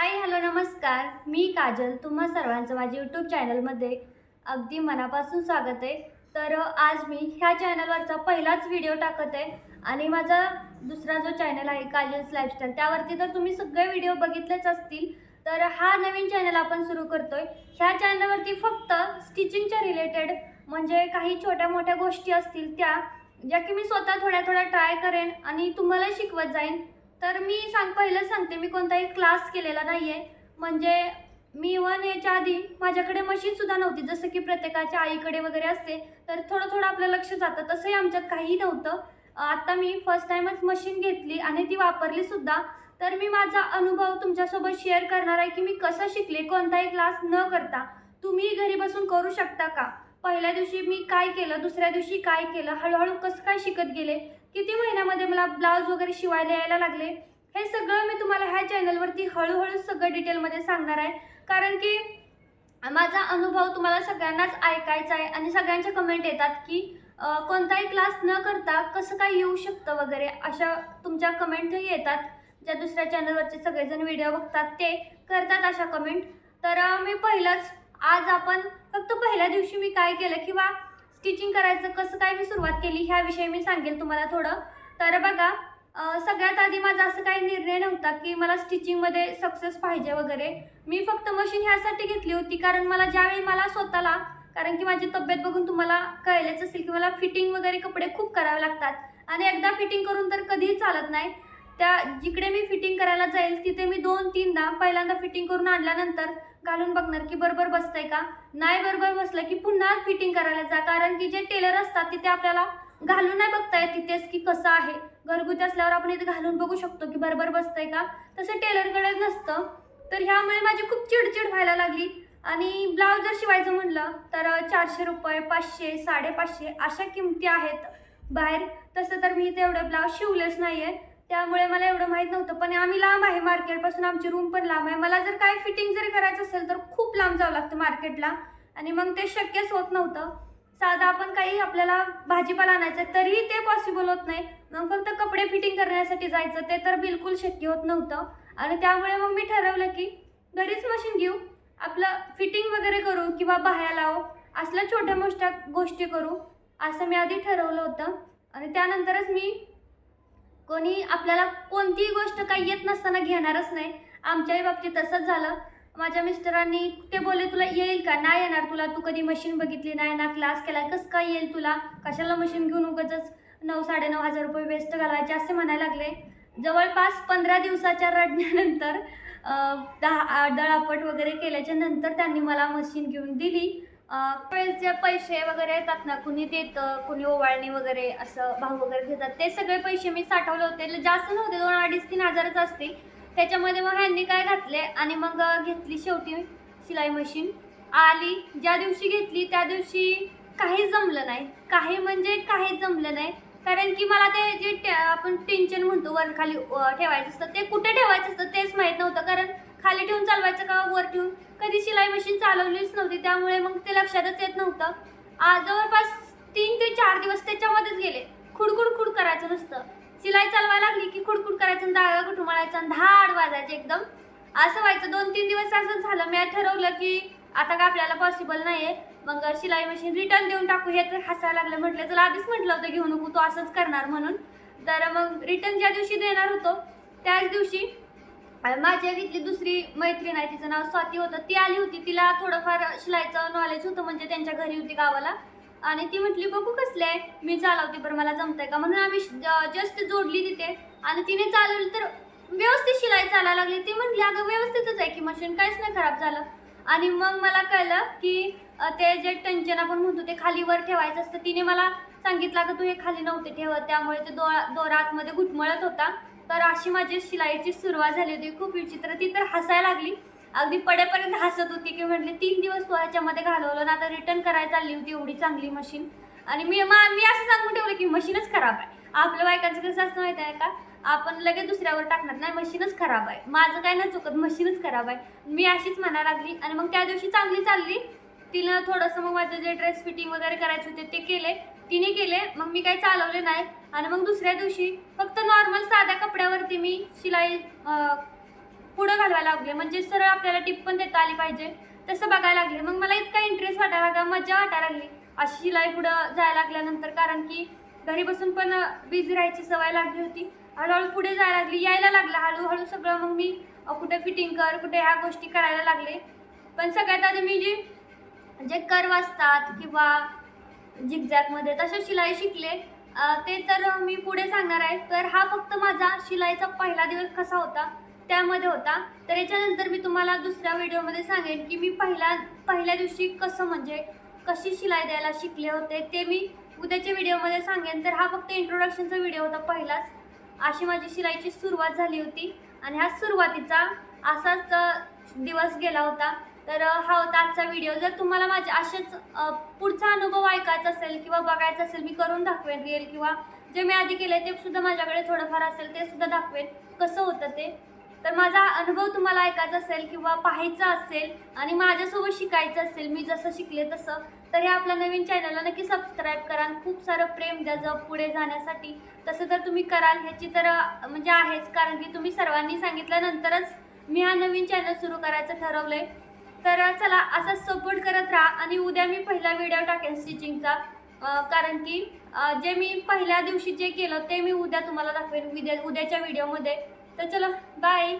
Hi hello नमस्कार. मी काजल. तुम्हा सर्वांचं माझ्या यूट्यूब चॅनलमध्ये अगदी मनापासून स्वागत आहे. तर आज मी ह्या चॅनलवरचा पहिलाच व्हिडिओ टाकत आहे आणि माझा दुसरा जो चॅनल आहे काजल्स लाईफस्टाईल त्यावरती तर तुम्ही सगळे व्हिडिओ बघितलेच असतील. तर हा नवीन चॅनल आपण सुरू करतोय. ह्या चॅनलवरती फक्त स्टिचिंगच्या रिलेटेड म्हणजे काही छोट्या मोठ्या गोष्टी असतील त्या ज्या की मी स्वतः थोड्या थोड्या ट्राय करेन आणि तुम्हाला शिकवत जाईन. तर मी सांग पहिलं सांगते. मी कोणताही क्लास केलेला नाही आहे म्हणजे मी वन याच्या आधी माझ्याकडे मशीनसुद्धा नव्हती. जसं की प्रत्येकाच्या आईकडे वगैरे असते तर थोडं थोडं आपलं लक्ष जातं. तसंही आमच्यात काहीही नव्हतं. आता मी फर्स्ट टाईमच मशीन घेतली आणि ती वापरली सुद्धा. तर मी माझा अनुभव तुमच्यासोबत शेअर करणार आहे की मी कसं शिकले कोणताही क्लास न करता. तुम्ही घरी बसून करू शकता का? पहिल्या दिवशी मी काय केलं दुसऱ्या दिवशी काय केलं? हळूहळू कसं काय शिकत गेले? किती महिन्यामध्ये मला ब्लाऊज वगैरे शिवायला यायला लागले? हे सगळं मी तुम्हाला ह्या चॅनलवरती हळूहळू सगळं डिटेलमध्ये सांगणार आहे. कारण की माझा अनुभव तुम्हाला सगळ्यांनाच ऐकायचा आहे आणि सगळ्यांच्या कमेंट येतात की कोणताही क्लास न करता कसं काय येऊ शकतं वगैरे अशा तुमच्या कमेंटही येतात. ज्या दुसऱ्या चॅनलवरचे सगळेजण व्हिडिओ बघतात ते करतात अशा कमेंट तर मी पहिलंच आज आपण फक्त पहिल्या दिवशी मी काय केलं किंवा स्टिचिंग करायचं कसं काय मी सुरुवात केली ह्याविषयी मी सांगेल तुम्हाला थोडं. तर बघा सगळ्यात आधी माझा असं काही निर्णय नव्हता की मला स्टिचिंगमध्ये सक्सेस पाहिजे वगैरे. मी फक्त मशीन ह्यासाठी घेतली होती कारण मला ज्यावेळी मला स्वतःला कारण की माझी तब्येत बघून तुम्हाला कळलेच असेल की मला फिटिंग वगैरे कपडे खूप करावे लागतात. आणि एकदा फिटिंग करून तर कधीही चालत नाही. त्या जिकडे मी फिटिंग करायला जाईल तिथे मी दोन तीनदा पहिल्यांदा फिटिंग करून आणल्यानंतर घालून बघणार की बरोबर बसतंय का? नाही बरोबर बसलं की पुन्हा फिटिंग करायला जा. कारण की जे टेलर असतात तिथे आपल्याला घालून नाही बघता येत तिथेच की कसं आहे. घरगुती असल्यावर आपण इथे घालून बघू शकतो की बरोबर बसतंय का? तसं टेलरकडे नसतं. तर ह्यामुळे माझी खूप चिडचिड व्हायला लागली. आणि ब्लाऊज जर शिवायचं म्हणलं तर चारशे रुपये पाचशे साडेपाचशे अशा किमती आहेत बाहेर. तसं तर मी तेवढं ब्लाऊज शिवलेच नाही आहे त्यामुळे मला एवढं माहीत नव्हतं पण आम्ही लांब आहे मार्केटपासून आमची रूम पण लांब आहे. मला जर काय फिटिंग जरी करायचं असेल तर खूप लांब जावं लागतं मार्केटला. आणि मग ते शक्यच होत नव्हतं. साधा आपण काही आपल्याला भाजीपाला आणायचं तरीही ते पॉसिबल होत नाही. मग फक्त कपडे फिटिंग करण्यासाठी जायचं ते तर बिलकुल शक्य होत नव्हतं. आणि त्यामुळे मग मी ठरवलं की घरीच मशीन घेऊ. आपलं फिटिंग वगैरे करू किंवा बाह्या लावू. असल्या छोट्या मोठ्या गोष्टी करू. असं मी आधी ठरवलं होतं. आणि त्यानंतरच मी कोणी आपल्याला कोणतीही गोष्ट काही येत नसताना घेणारच नाही. आमच्याही बाबतीत तसंच झालं. माझ्या मिस्टरांनी ते बोलले तुला येईल का? नाही येणार तुला. तू कधी मशीन बघितली नाही ना क्लास केला कसं काय येईल तुला? कशाला मशीन घेऊन उगाचच नऊ साडेनऊ हजार रुपये वेस्ट घालायचे असे म्हणायला लागले. जवळपास पंधरा दिवसाच्या रडण्यानंतर दहा दळापट वगैरे केल्याच्यानंतर त्यांनी मला मशीन घेऊन दिली. वेळेस जे पैसे वगैरे येतात ना कुणी देतं कुणी ओवाळणी वगैरे असं भाऊ वगैरे घेतात ते सगळे पैसे मी साठवले होते. जास्त नव्हते दोन अडीच तीन हजारच असते त्याच्यामध्ये मग ह्यांनी काय घातले आणि मग घेतली शेवटी शिलाई मशीन आली ज्या दिवशी घेतली त्या दिवशी काहीच जमलं नाही. काही म्हणजे काहीच जमलं नाही. कारण की मला ते जे टे- आपण टेन्शन म्हणतो वरखाली ठेवायचं असतं ते कुठे ठेवायचं असतं तेच माहीत नव्हतं. कारण खाली ठेवून चालवायचं का? वर ठेवून? कधी शिलाई मशीन चालवलीच नव्हती त्यामुळे मग ते लक्षातच येत नव्हतं. आज जवळपास तीन ते चार दिवस त्याच्यामध्येच गेले. खुडखुड खुड करायचं नुसतं. शिलाई चालवायला लागली की खुडखुड करायचं दागा कुठुमाळायचं आणि धाड वाजायचं एकदम. असं व्हायचं. दोन तीन दिवस असंच झालं. मी ठरवलं की आता का आपल्याला पॉसिबल नाही आहे मग शिलाई मशीन रिटर्न देऊन टाकू. हे तर हसायला लागलं. म्हटलं तुला आधीच म्हटलं होतं घेऊ नको. तू असंच करणार म्हणून. तर मग रिटर्न ज्या दिवशी देणार होतो त्याच दिवशी माझ्या इथली दुसरी मैत्रीण आहे तिचं नाव स्वाती होतं. ती आली होती तिला थोडंफार शिलाईचं नॉलेज होतं म्हणजे त्यांच्या घरी होती गावाला. आणि ती म्हटली बघू कसले आहे? मी चालवते बरं मला जमतंय का? म्हणून आम्ही जस्ट जोडली तिथे. आणि तिने चालवली तर व्यवस्थित शिलाई चालायला लागली. ती म्हटली अगं व्यवस्थितच आहे की मशीन काहीच नाही खराब झालं. आणि मग मला कळलं की ते जे टेन्शन आपण म्हणतो ते खाली वर ठेवायचं असतं. तिने मला सांगितलं की तू हे खाली नव्हते ठेवत. त्यामुळे ते दो दोरा आतमध्ये घुटमळत होता. तर अशी माझी शिलाईची सुरुवात झाली होती. खूप विचित्र. ती तर हसायला लागली. अगदी पडेपर्यंत हसत होती की म्हटली तीन दिवस तू ह्याच्यामध्ये घालवलं ना आता रिटर्न करायला चालली होती एवढी चांगली मशीन आणि मी मा मी असं सांगून ठेवलं की मशीनच खराब आहे. आपल्या बायकांचं कसं असतं माहिती आहे का? आपण लगेच दुसऱ्यावर टाकणार नाही. मशीनच खराब आहे. माझं काय नाही चुकत. मशीनच खराब आहे. मी अशीच म्हणायला लागली आणि मग त्या दिवशी चांगली चालली. तिनं थोडंसं मग माझं जे ड्रेस फिटिंग वगैरे करायचे होते ते केले. तिने केले. मग मी काही चालवले नाही. आणि मग दुसऱ्या दिवशी फक्त नॉर्मल साध्या कपड्यावरती मी शिलाई पुढं घालवायला लागले. म्हणजे सरळ आपल्याला टिप पण देता आली पाहिजे. तसं बघायला लागले. मग मला इतका इंटरेस्ट वाटायला लागला मजा वाटायला लागली. अशी शिलाई पुढं जायला लागल्यानंतर कारण की घरी बसून पण बिझी राहायची सवय लागली होती. हळूहळू पुढे जायला लागली यायला लागलं. हळूहळू सगळं मग मी कुठे फिटिंग कर कुठे ह्या गोष्टी करायला लागले. पण सगळ्यात आधी मी जी जे कर्व असतात किंवा झिगझॅगमध्ये तसे शिलाई शिकले ते तर मी पुढे सांगणार आहे. तर हा फक्त माझा शिलाईचा पहिला दिवस कसा होता त्यामध्ये होता. तर याच्यानंतर मी तुम्हाला दुसऱ्या व्हिडिओमध्ये सांगेन की मी पहिल्या पहिल्या दिवशी कसं म्हणजे कशी शिलाई द्यायला शिकले होते ते मी उद्याच्या व्हिडिओमध्ये सांगेन. तर हा फक्त इंट्रोडक्शनचा व्हिडिओ होता पहिलाच. अशी माझी शिलाईची सुरुवात झाली होती आणि ह्या सुरुवातीचा असाच दिवस गेला होता. तर हा होता आजचा व्हिडिओ जर तुम्हाला माझे असेच पुढचा अनुभव ऐकायचा असेल किंवा बघायचा असेल मी करून दाखवेन रिअल किंवा जे मी आधी केलं ते सुद्धा माझ्याकडे थोडंफार असेल ते सुद्धा दाखवेन. कसं होतं ते? तर माझा अनुभव तुम्हाला ऐकायचा असेल किंवा पाहायचा असेल आणि माझ्यासोबत शिकायचं असेल मी जसं शिकले तसं तर हे आपल्या नवीन चॅनलला नक्की सबस्क्राईब करा खूप सारं प्रेम द्या जग पुढे जाण्यासाठी. तसं तर तुम्ही कराल ह्याची तर म्हणजे आहेच कारण की तुम्ही सर्वांनी सांगितल्यानंतरच मी हा नवीन चॅनल सुरू करायचं ठरवलं आहे तर चला असाच सपोर्ट करत राहा आणि उद्या मी पहिला व्हिडिओ टाकेन स्टिचिंगचा कारण की जे मी पहिल्या दिवशी जे केलं ते मी उद्या तुम्हाला दाखवेन उद्या उद्याच्या व्हिडिओमध्ये तर चला बाय